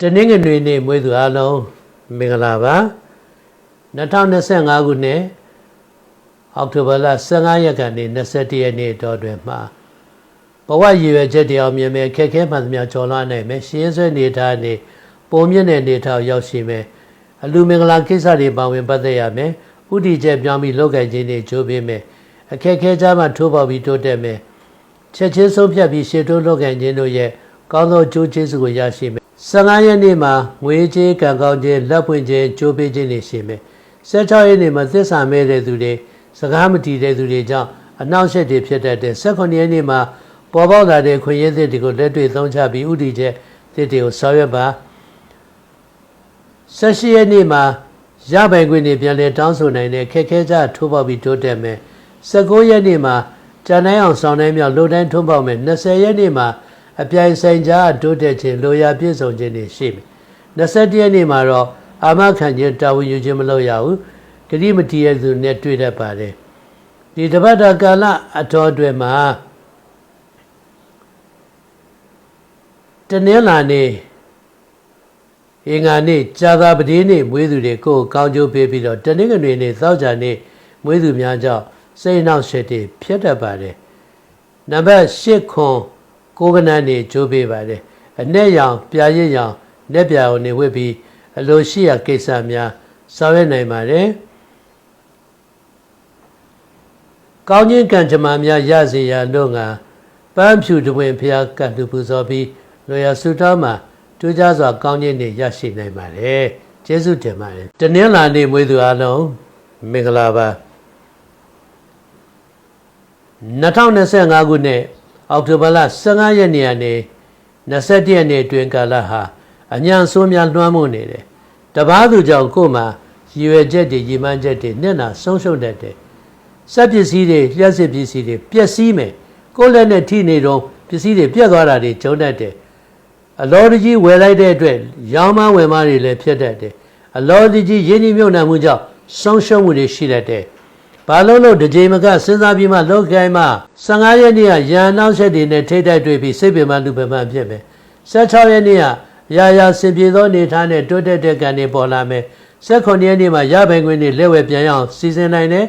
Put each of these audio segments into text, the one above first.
တနင်္ဂနွေနေ့မွေးသူအားလုံးမင်္ဂလာပါ2025ခုနှစ်အောက်တိုဘာလ15ရက်ကနေ21ရက်နေ့တော်တွင်မှာဘဝရည်ရွယ်ချက်တရားမြင်မဲ့ခက်ခဲမှန်သမျှကျော်လွှားနိုင်မယ်ရှင်းဆွဲနေထားနေပုံမြင့်တဲ့နေထားရောက်ရှိမယ်အလူမင်္ဂလာကိစ္စတွေပါဝင်ပတ်သက်ရမယ်ဥတီချက်ပြောင်းပြီးလောက်ကင်ခြင်းတွေကြိုးပေးမယ်အခက်ခဲကြမှာထိုးပေါက်ပြီးတိုးတက်မယ်ချက်ချင်းဆုံးဖြတ်ပြီးရှေ့တိုးလောက်ကင်ခြင်းတို့ရဲ့ကောင်းသောကြိုးကျေးဇူးကိုရရှိမယ် 15ရက်နေ့မှာငွေကြေးကံကောင်းခြင်းလက်ပွင့်ခြင်းကြိုးပေးခြင်းတွေရှိမယ်16ရက်နေ့မှာသစ္စာမဲ့တဲ့သူတွေစကားမတည်တဲ့သူတွေကြောင့်အနှောင့်အယှက်တွေဖြစ်တတ်တယ်18ရက်နေ့မှာပေါ်ပေါက်လာတဲ့ခွင့်ရသစ်တွေကိုလက်တွေ့သုံးချပြီးဥတီချက်သစ်တွေကိုဆောင်ရွက်ပါ18ရက်နေ့မှာရပိုင်ခွင့်တွေပြန်လည်တောင်းဆိုနိုင်တဲ့ခက်ခဲကြထိုးပေါက်ပြီးတိုးတက်မယ်19ရက်နေ့မှာကြံနိုင်အောင်ဆောင်နိုင်မြောက်လိုတိုင်းထုံးပေါက်မယ်20ရက်နေ့မှာ အပြိုင်ဆိုင်ကြားတိုးတက်ခြင်းလိုရာပြည့်စုံခြင်းတွေရှိမယ်21ရက်နေ့မှာတော့အာမခံခြင်းတာဝန်ယူခြင်းမလုပ်ရဘူးဂတိမတီးရဲ့သူနဲ့တွေ့တတ်ပါတယ်ဒီတပတ်တာကာလအတော်အတွင်းမှာတနင်္လာနေ့အင်္ဂါနေ့ကြာသာပတိနေ့မွေးသူတွေကိုကောင်းကျိုးပေးပြီးတော့တနင်္ဂနွေနေ့သောကြာနေ့မွေးသူများကြောင့်စိတ်နှောက်ရှက်တွေဖြစ်တတ်ပါတယ်နံပါတ်၈ခွန် ကိုကနန်းနေကြိုးပေးပါတယ်အ내ရောင်ပြာရစ်ရောင်လက်ပြာအောင်နေဝတ်ပြီးအလိုရှိရာကိစ္စများဆောင်ရွက်နိုင်ပါတယ်ကောင်းခြင်းကံကြမ္မာများရစေရန်တို့ငါပန်းဖြူတဝင်ဖျားကတ်လူပူဇော်ပြီးလောရဆုတောင်းမှာထူးခြားစွာကောင်းခြင်းတွေရရှိနိုင်ပါတယ်ကျေးဇူးတင်ပါတယ်တနင်္လာနေ့မွေးသူအားလုံးမင်္ဂလာပါ2025ခုနှစ် အောက်တိုဘာလ15ရက်နေ့ကနေ21ရက်နေ့အတွင်းကာလဟာအညံဆိုးများလွှမ်းမိုးနေတယ်တပားသူကြောင့်ကိုယ်မှာရည်ရွယ်ချက်တွေရည်မှန်းချက်တွေနဲ့နာဆုံးရှုံးတတ်တယ်စက်ပစ္စည်းတွေလျှက်စစ်ပစ္စည်းတွေပျက်စီးမယ်ကိုယ်လက်နဲ့ထိနေတော့ပစ္စည်းတွေပြတ်သွားတာတွေကျုံတတ်တယ်အလောတကြီးဝယ်လိုက်တဲ့အတွက်ရောင်းမဝယ်မတွေလည်းဖြစ်တတ်တယ်အလောတကြီးရင်းနှီးမြှုပ်နှံမှုကြောင့်ဆုံးရှုံးမှုတွေရှိတတ်တယ် ဘာလို့လို့ဒီချိန်မကစဉ်းစားပြီးမှလောက်ကိုင်းမှ15ရက်နေ့ကရန်နောက်ဆက်တွေနဲ့ထိတိုက်တွေ့ပြီးစိတ်ပင်ပန်းလူပင်ပန်းဖြစ်မယ်16ရက်နေ့ကရာရာစင်ပြေသောနေထားနဲ့တိုးတက်တဲ့ကံတွေပေါ်လာမယ်18ရက်နေ့မှာရပိုင်ခွင့်တွေလက်ဝဲပြန်ရအောင်စီစဉ်နိုင်တယ်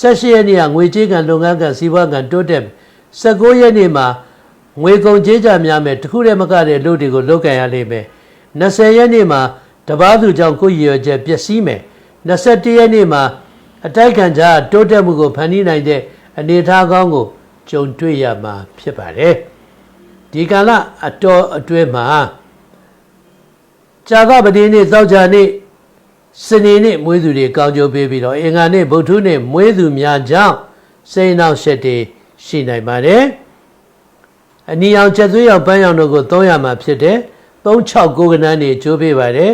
18ရက်နေ့ကငွေကြေးကံလုပ်ငန်းကံစီးပွားကံတိုးတက်19ရက်နေ့မှာငွေကုန်ကြေးကြများမယ်တခုတည်းမကတဲ့လူတွေကိုလုတ်ကန်ရလိမ့်မယ်20ရက်နေ့မှာတပားသူကြောင့်ကိုယ်ရည်ရွယ်ချက်ပျက်စီးမယ်21ရက်နေ့မှာ အတိုက်ခံကြတိုးတက်မှုကိုဖန်တီးနိုင်တဲ့အနေအထားကောင်းကိုကြုံတွေ့ရမှာဖြစ်ပါတယ်ဒီကာလအတော်အတွဲမှာကြာသပတိနေ့သောကြာနေ့စနေနေ့မွေးသူတွေကောင်းကြိုးပေးပြီးတော့အင်္ဂါနေ့ဗုဒ္ဓနေ့မွေးသူများကြောင့်စိတ်နှောက်ရှက်တွေရှိနိုင်ပါတယ်အနီအောင်ချက်သွေးရောက်ပန်းရောင်တို့ကိုသုံးရမှာဖြစ်တယ်369ကနန်းနေကျိုးပေးပါတယ်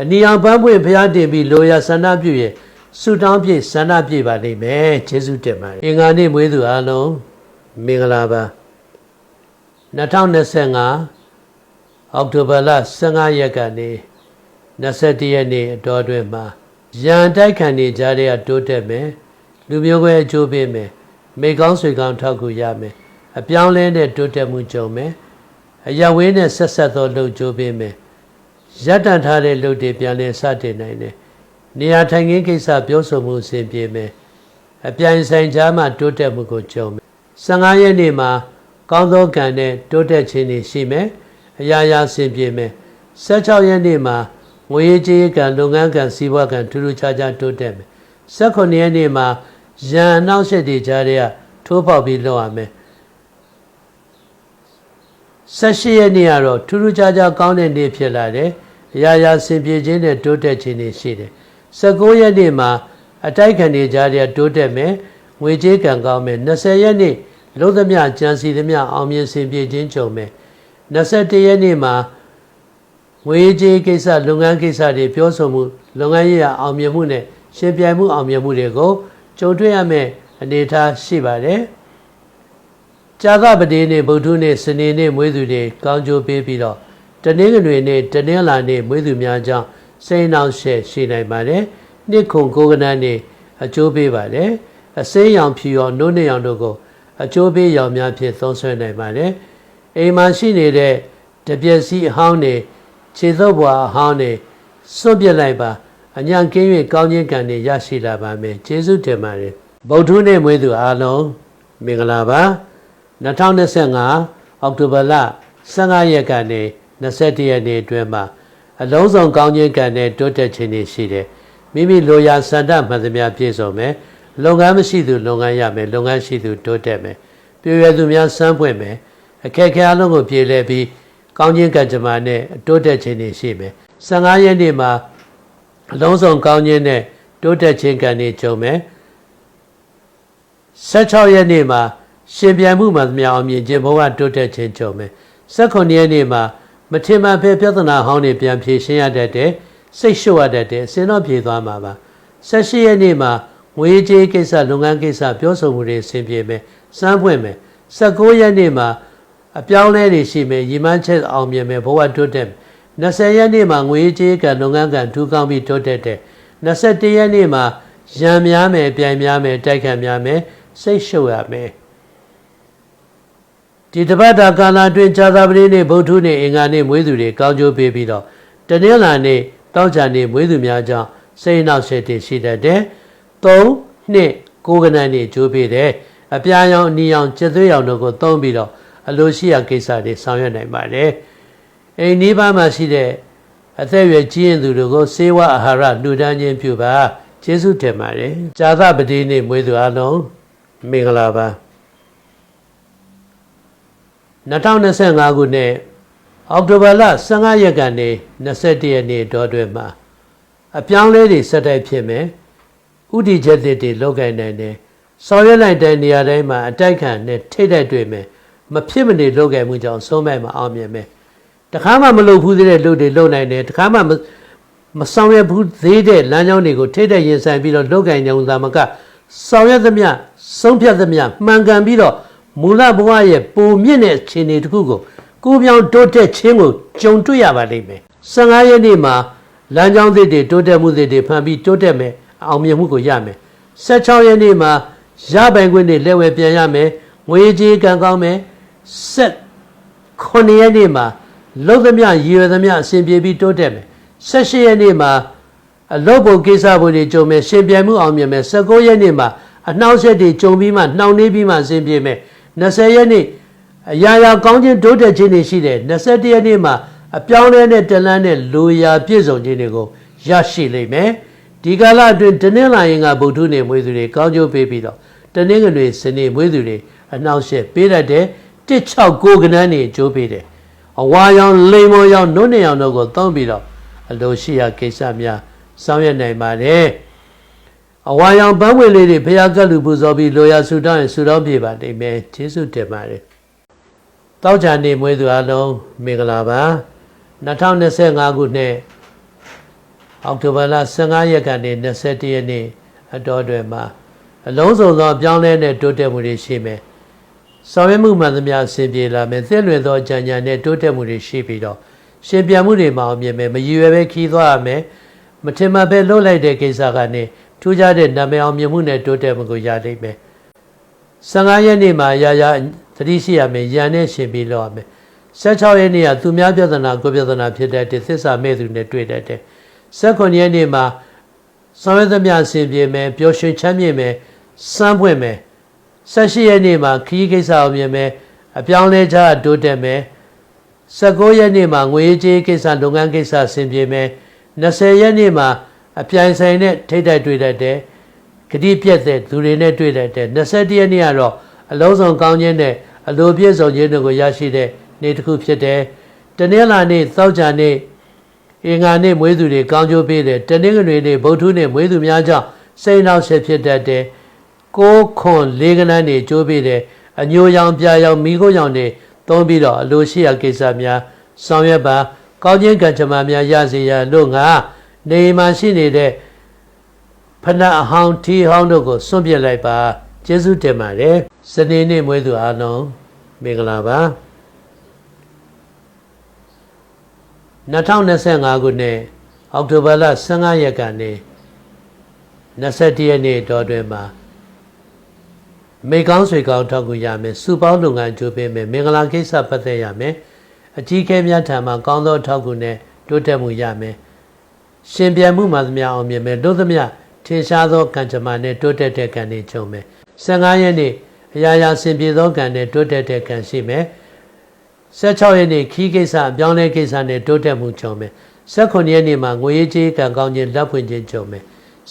အနီအောင်ပန်းပွင့်ဖျားတင်ပြီးလိုရဆန္ဒပြုရဲ့ ဆုတောင်းပြည့်ဆန္ဒပြည့်ပါလိမ့်မယ်ကျေးဇူးတင်ပါတယ်အင်္ဂါနေ့မွေးသူအားလုံးမင်္ဂလာပါ2025အောက်တိုဘာလ15ရက်ကနေ21ရက်နေ့အတော်အတွင်းမှာရန်တိုက်ခံနေကြတဲ့တိုးတက်မယ်လူမျိုးကွဲအကျိုးပေးမယ်မိကောင်းဆွေကောင်းထောက်ကူရမယ်အပြောင်းလဲနဲ့တိုးတက်မှုကြုံမယ်အရဝေးနဲ့ဆက်ဆက်သောလှုပ်ကြိုးပေးမယ်ရပ်တန့်ထားတဲ့လှုပ်တွေပြန်လည်စတင်နိုင်တယ် နေရာထိုင်ခင်းကိစ္စပြောဆိုမှုအစဉ်ပြေမယ်အပြိုင်ဆိုင်ကြားမှာတိုးတက်မှုကိုကြုံမယ်15ရက်နေ့မှာကောင်းသောကံနဲ့တိုးတက်ခြင်းတွေရှိမယ်အရာရာအစဉ်ပြေမယ်16ရက်နေ့မှာငွေရေးကြေးကံလုပ်ငန်းကံစီးပွားကံထူးထူးခြားခြားတိုးတက်မယ်18ရက်နေ့မှာရန်အနောက်ဆက်တွေကြားတဲ့ထိုးပေါက်ပြီးလောက်ရမယ်18ရက်နေ့ကတော့ထူးထူးခြားခြားကောင်းတဲ့နေ့ဖြစ်လာတယ်အရာရာစင်ပြေခြင်းနဲ့တိုးတက်ခြင်းတွေရှိတယ် 19ရက်နေ့မှာအတိုက်ခံတွေကြားတဲ့တိုးတက်မယ်ငွေကြေးကံကောင်းမယ်20ရက်နေ့လုံးသမျှကြံစီသမျှအောင်မြင်စင်ပြေခြင်းကြုံမယ်21ရက်နေ့မှာငွေကြေးကိစ္စလုပ်ငန်းကိစ္စတွေပြောဆိုမှုလုပ်ငန်းရေးအောင်မြင်မှုနဲ့ရှင်ပြိုင်မှုအောင်မြင်မှုတွေကိုကြုံတွေ့ရမယ့်အနေအထားရှိပါတယ်။ကြာသပတေးနေ့ဗုဒ္ဓနေ့စနေနေ့မွေးသူတွေကောင်းကျိုးပေးပြီးတော့တနင်္ဂနွေနေ့တနင်္လာနေ့မွေးသူများကြောင့် စိတ်နှောင့်ရှက်ရှိနိုင်ပါတယ်။နှစ်ခုကိုကနန်းနေ့အကျိုးပေးပါတယ်။အစိမ်းရောင်ဖြူရောနိုးနေရောင်တို့ကိုအကျိုးပေးရောင်များဖြင့်သုံးဆွဲနိုင်ပါတယ်။အိမ်မှာရှိနေတဲ့တပြက်စီအဟောင်းတွေခြေသုပ်ဘွာအဟောင်းနေစွန့်ပစ်လိုက်ပါအညာကင်း၍ကောင်းခြင်းကံတွေရရှိလာပါမယ်ကျေးဇူးတင်ပါတယ်ဗုဒ္ဓနေ့မွေးသူအားလုံးမင်္ဂလာပါ2025အောက်တိုဘာလ15ရက်ကနေ21ရက်နေ့အတွင်းမှာ အလုံးစုံကောင်းခြင်းကံနဲ့တိုးတက်ခြင်းတွေရှိတယ်မိမိလိုရာစန္ဒမှန်သမျှပြည့်စုံမယ်လုပ်ငန်းမရှိသူလုပ်ငန်းရမယ်လုပ်ငန်းရှိသူတိုးတက်မယ်ပြည့်ရသူများစမ်းပွင့်မယ်အခက်အခဲအလုံးကိုပြေလည်ပြီးကောင်းခြင်းကံကြမ္မာနဲ့တိုးတက်ခြင်းတွေရှိမယ်15ရက်နေ့မှာအလုံးစုံကောင်းခြင်းနဲ့တိုးတက်ခြင်းကံတွေကြုံမယ်16ရက်နေ့မှာရှင်ပြန်မှုမှသမျှအောင်မြင်ခြင်းဘဝတိုးတက်ခြင်းကြုံမယ်18ရက်နေ့မှာ မထင်မှန်ဖယ်ပြဿနာဟောင်းတွေပြန်ဖြေရှင်းရတတ်တယ်စိတ်လျှော့ရတတ်တယ်အစင်းတော့ပြေသွားမှာပါ18ရက်နေ့မှာငွေကြေးကိစ္စလုပ်ငန်းကိစ္စပြောဆိုမှုတွေဆင်ပြေမယ်စမ်းပွင့်မယ်19ရက်နေ့မှာအပြောင်းလဲတွေရှိမယ်ရီမန်းချက်အောင်မြင်မယ်ဘဝတိုးတက်မယ်20ရက်နေ့မှာငွေကြေးကလုပ်ငန်းကထူကောင်းပြီးတိုးတက်တယ်21ရက်နေ့မှာရံများမယ်ပြိုင်များမယ်တိုက်ခတ်များမယ်စိတ်ရှုပ်ရမယ် ဒီတပတ်တာကာလအတွင်းဇာတာပတိနေ့ဗုဒ္ဓနေ့အင်္ဂါနေ့မွေးသူတွေကောင်းကျိုးပေးပြီးတော့တနင်္လာနေ့တောက်ချာနေ့မွေးသူများကြောင့်စိတ်နောက်ဆက်တည်ရှိတတ်တယ်3နှစ်ကိုးကနန်းနေ့ကျိုးပေးတယ်အပြာရောင်အနီရောင်ကျက်သွေးရောင်တို့ကိုသုံးပြီးတော့အလိုရှိရာကိစ္စတွေဆောင်ရွက်နိုင်ပါတယ်အိမ်နီးပါးမှာရှိတဲ့အသက်အရွယ်ကြီးရင်သူတို့ကိုစေဝအာဟာရလှူဒန်းခြင်းပြုပါကျေးဇူးတင်ပါတယ်ဇာသပတိနေ့မွေးသူအလုံးမင်္ဂလာပါ 2025ခုနှစ်အောက်တိုဘာလ15ရက်ကနေ21ရက်နေ့တောတွင်မှာအပြောင်းလဲတွေဆက်တိုက်ဖြစ်မယ်ဥတီချက်တွေတွေလောက်ကိုင်းနိုင်တယ်ဆောင်ရွက်လိုက်တဲ့နေရာတိုင်းမှာအတိုက်ခံနဲ့ထိတ်တိုက်တွေ့မယ်မဖြစ်မနေလောက်ကိုင်းမှုကြောင့်ဆုံးမဲ့မှာအောင်မြင်မယ်တခါမှမလုပ်ဘူးသေးတဲ့လုပ်တွေလုပ်နိုင်တယ်တခါမှမဆောင်ရွက်ဘူးသေးတဲ့လမ်းကြောင်းတွေကိုထိတ်တိုက်ရင်ဆိုင်ပြီးတော့လောက်ကိုင်းနေုံသာမကဆောင်ရွက်သမျှဆုံးဖြတ်သမျှမှန်ကန်ပြီးတော့ မူလဘဝရဲ့ပုံမြင့်တဲ့အခြေအနေတစ်ခုကိုကိုပြောင်တိုးတက်ခြင်းကိုကြုံတွေ့ရပါလိမ့်မယ်15ရက်နေ့မှာလမ်းကြောင်းသစ်တွေတိုးတက်မှုသစ်တွေဖန်ပြီးတိုးတက်မယ်အောင်မြင်မှုကိုရမယ်16ရက်နေ့မှာရပိုင်ခွင့်တွေလက်ဝဲပြန်ရမယ်ငွေကြေးကံကောင်းမယ်ဆက်9ရက်နေ့မှာလုံသမျှရည်ရွယ်သမျှအစဉ်ပြေပြီးတိုးတက်မယ်18ရက်နေ့မှာအလုပ်ဖို့ကိစ္စဖို့တွေကြုံမယ်ရှင်ပြိုင်မှုအောင်မြင်မယ်19ရက်နေ့မှာအနှောက်အယှက်တွေကြုံပြီးမှနှောင့်နှေးပြီးမှအစဉ်ပြေမယ် 20ရက်နေ့အရာရာကောင်းခြင်းတိုးတက်ခြင်းတွေရှိတယ်21ရက်နေ့မှာအပြောင်းလဲတဲ့တလန်းနဲ့လူရာပြည့်စုံခြင်းတွေကိုရရှိလိမ့်မယ်ဒီကာလအတွင်းတနင်္လာရင်ကဗုဒ္ဓနေ့မွေးသူတွေကောင်းကျိုးပေးပြီးတော့တနင်္ဂနွေစနေမွေးသူတွေအနှောက်အယှက်ပေးတတ်တယ်169ကနန်းနေအကျိုးပေးတယ်အဝါရောင်လိမ်မော်ရောင်နုံးနေရောင်တို့ကိုသုံးပြီးတော့အလိုရှိရာကိစ္စများဆောင်ရွက်နိုင်ပါတယ် အဝါရောင်ပန်းဝင်လေးတွေဖျားကတ်လူပူဇော်ပြီးလိုရာဆူတောင်းရင်ဆူတောင်းပြပါလိမ့်မယ်ကျေးဇူးတင်ပါတယ်တောက်ချာနေမွေးသူအလုံးမင်္ဂလာပါ2025ခုနှစ်အောက်တိုဘာလ15ရက်ကနေ21ရက်နေ့အတော်တွင်မှာအလုံးစုံသောအပြောင်းလဲနဲ့တိုးတက်မှုတွေရှိမယ်ဆောင်ရွက်မှုမှန်သမျှအဆင်ပြေလာမယ်သင်လွင်သောကြံညာနဲ့တိုးတက်မှုတွေရှိပြီးတော့ရှင်ပြန်မှုတွေမအောင်မြင်မယ်မရည်ရွယ်ပဲခီးသွားရမယ်မထင်မှပဲလှုပ်လိုက်တဲ့ကိစ္စကနေ ထူးခြားတဲ့နာမည်အောင်မြင်မှုနဲ့တိုးတက်မှုကိုရနိုင်မယ်15ရက်နေ့မှာရာရာသတိရှိရမယ်ရန်နဲ့ရှင်ပြီးလောက်ရမယ်16ရက်နေ့ကသူများပြဿနာကိုပြဿနာဖြစ်တဲ့သစ္စာမဲ့သူနဲ့တွေ့တတ်တယ်18ရက်နေ့မှာဆောင်ရွက်သမျှအစဉ်ပြေမယ်ပျော်ရွှင်ချမ်းမြေ့မယ်စမ်းပွင့်မယ်18ရက်နေ့မှာခီးကိစ္စအောင်မြင်မယ်အပြောင်းလဲချတိုးတက်မယ်19ရက်နေ့မှာငွေကြေးကိစ္စလုပ်ငန်းကိစ္စဆင်ပြေမယ်20ရက်နေ့မှာ အပြိုင်ဆိုင်နဲ့ထိတ်တိုက်တွေ့တတ်တယ်ဂတိပြက်တဲ့သူတွေနဲ့တွေ့တတ်တယ်21ရက်နေ့ကတော့အလုံးစုံကောင်းခြင်းနဲ့အလိုပြည့်စုံခြင်းတို့ကိုရရှိတဲ့နေ့တစ်ခုဖြစ်တယ်တနင်္လာနေ့သောကြာနေ့အင်္ဂါနေ့မွေးသူတွေကောင်းကျိုးပေးတယ်တနင်္ဂနွေနေ့ဗုဒ္ဓနေ့မွေးသူများကြောင့်စိတ်နှောက်ဆက်ဖြစ်တတ်တယ်ကိုးခွန်လေးကနန်းနေကျိုးပေးတယ်အညိုရောင်ပြာရောင်မိခိုးရောင်တွေသုံးပြီးတော့အလိုရှိရာကိစ္စများဆောင်ရွက်ပါ ကောင်းခြင်းကံကြမ္မာများရစေရလို့ငါ နေမှာရှိနေတဲ့ဖဏအဟောင်းထီဟောင်းတို့ကိုစွန့်ပစ်လိုက်ပါကျေးဇူးတင်ပါတယ်စနေနေ့မွေးသူအားလုံးမင်္ဂလာပါ2025ခုနှစ်အောက်တိုဘာလ15ရက်ကနေ21ရက်နေ့တော်တွင်မှာမေကောင်းဆွေကောင်းထောက်ကူရမယ်စုပေါင်းလုပ်ငန်းကြိုးပေးမယ်မင်္ဂလာကိစ္စပတ်သက်ရမယ်အကြီးကဲများထံမှာကောင်းသောထောက်ကူနဲ့တိုးတက်မှုရမယ် ရှင်ပြန်မှုမှသမျှအောင်မြင်မယ်တို့သမျှထင်ရှားသောကံကြမ္မာနဲ့တိုးတက်တဲ့ကံတွေချုပ်မယ်15ရက်နေ့အရာရာဆင်ပြေသောကံနဲ့တိုးတက်တဲ့ကံရှိမယ်16ရက်နေ့ခီးကိစ္စအပြောင်းလဲကိစ္စနဲ့တိုးတက်မှုချုပ်မယ်18ရက်နေ့မှာငွေရေးကြေးကံကောင်းခြင်းလက်ဖွင့်ခြင်းချုပ်မယ်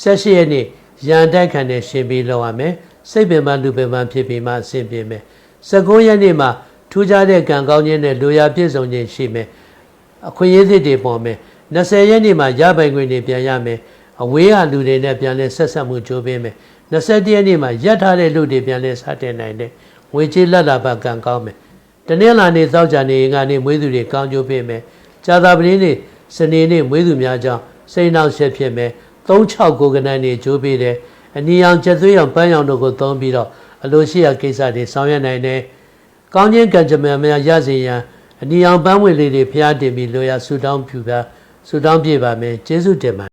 18ရက်နေ့ရန်တိုက်ခံနဲ့ရှင်ပြီးလောက်ရမယ်စိတ်ပင်ပန်းလူပင်ပန်းဖြစ်ပြီးမှအဆင်ပြေမယ်19ရက်နေ့မှာထူးခြားတဲ့ကံကောင်းခြင်းနဲ့လူရပြည့်စုံခြင်းရှိမယ်အခွင့်အရေးသစ်တွေပေါ်မယ် 20ရက်နေ့မှာရပိုင်ခွင့်တွေပြန်ရမယ်အဝေးကလူတွေနဲ့ပြန်လဲဆက်ဆက်မှုကြိုးပေးမယ်21ရက်နေ့မှာရက်ထားတဲ့လူတွေပြန်လဲစတင်နိုင်တယ်ငွေကြေးလက်လာဘကံကောင်းမယ်တနင်္လာနေ့သောကြာနေ့ငါနေ့မွေးသူတွေကောင်းကျိုးပေးမယ်ကြာသာပတေးနေ့စနေနေ့မွေးသူများကြောင့်စိတ်နှောက်ယှက်ဖြစ်မယ်36ကိုကနန်းနေကြိုးပေးတယ်အနီရောင်ချက်သွေးရောင်ပန်းရောင်တို့ကိုသုံးပြီးတော့အလိုရှိရာကိစ္စတွေဆောင်ရွက်နိုင်တယ်ကောင်းခြင်းကံကြမ္မာများရစေရန်အနီရောင်ပန်းဝင်လေးတွေဖျားတင်ပြီးလိုရာဆူတောင်းဖြူပြ ဆူတောင်းပြပါမယ်ကျေးဇူးတင်ပါ